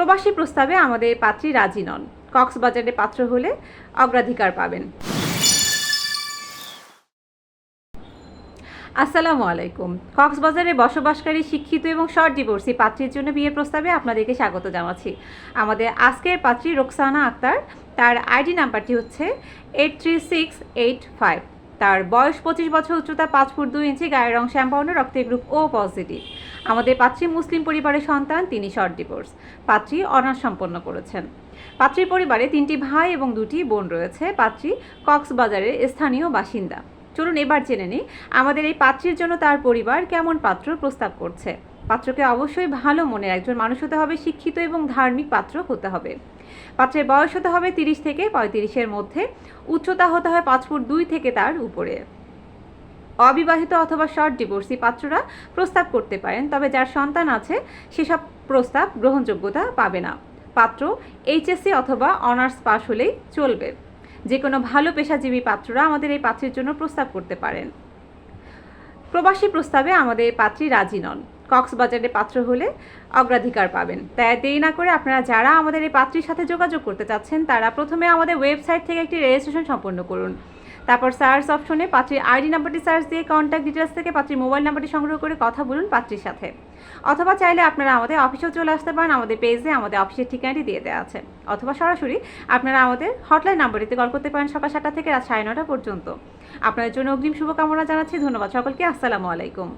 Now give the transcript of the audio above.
প্রবাসী প্রস্তাবে আমাদের পাত্রী রাজি নন। কক্সবাজারে পাত্র হলে অগ্রাধিকার পাবেন। আসসালামু আলাইকুম। কক্সবাজারে বসবাসকারী, শিক্ষিত এবং শর্ট ডিভোর্সি পাত্রীর জন্য বিয়ের প্রস্তাবে আপনাদেরকে স্বাগত জানাচ্ছি। আমাদের আজকের পাত্রী রোকসানা আক্তার, তার আইডি নাম্বারটি হচ্ছে eight three six eight five তার বয়স পঁচিশ বছর, উচ্চতা পাঁচ ফুট দুই ইঞ্চি, গায়ের রং শ্যাম্পাউন্ড রক্তের গ্রুপ ও পজিটিভ আমাদের পাত্রী মুসলিম পরিবারের সন্তান, তিনি শর্ট ডিভোর্স। পাত্রী অনার্স সম্পন্ন করেছেন। পাত্রীর পরিবারে তিনটি ভাই এবং দুটি বোন রয়েছে। পাত্রী কক্সবাজারের স্থানীয় বাসিন্দা। চলুন এবার জেনে নিই, আমাদের এই পাত্রীর জন্য তার পরিবার কেমন পাত্র প্রস্তাব করছে। পাত্রকে অবশ্যই ভালো মনের একজন মানুষ হতে হবে, শিক্ষিত এবং ধার্মিক পাত্র হতে হবে। পাত্রের বয়স হতে হবে তিরিশ থেকে পঁয়ত্রিশের মধ্যে। উচ্চতা হতে হয় পাঁচ ফুট দুই থেকে তার উপরে। অবিবাহিত অথবা শর্ট ডিভোর্সি পাত্ররা প্রস্তাব করতে পারেন, তবে যার সন্তান আছে, সেসব প্রস্তাব গ্রহণযোগ্যতা পাবে না। পাত্র এইচএসসি অথবা অনার্স পাস হলেই চলবে। যে কোনো ভালো পেশাজীবী পাত্ররা আমাদের এই পাত্রের জন্য প্রস্তাব করতে পারেন। প্রবাসী প্রস্তাবে আমাদের পাত্রী রাজি নন। কক্সবাজারে পাত্র হলে অগ্রাধিকার পাবেন। তাই দেরি না করে আপনারা যারা আমাদের এই পাত্রীর সাথে যোগাযোগ করতে চাচ্ছেন, তারা প্রথমে আমাদের ওয়েবসাইট থেকে একটি রেজিস্ট্রেশন সম্পন্ন করুন। তারপর সার্চ অপশনে পাত্রীর আইডি নাম্বারটি সার্চ দিয়ে কন্ট্যাক্ট ডিটেলস থেকে পাত্রীর মোবাইল নাম্বারটি সংগ্রহ করে কথা বলুন পাত্রীর সাথে। অথবা চাইলে আপনারা আমাদের অফিসেও চলে আসতে পারেন, আমাদের পেজে আমাদের অফিসের ঠিকানাটি দিয়ে দেওয়া আছে। অথবা সরাসরি আপনারা আমাদের হটলাইন নাম্বারটিতে কল করতে পারেন সকাল সাতটা থেকে রাত সাড়ে নটা পর্যন্ত। আপনাদের জন্য অগ্রিম শুভকামনা জানাচ্ছি, ধন্যবাদ সকলকে, আসসালামু আলাইকুম।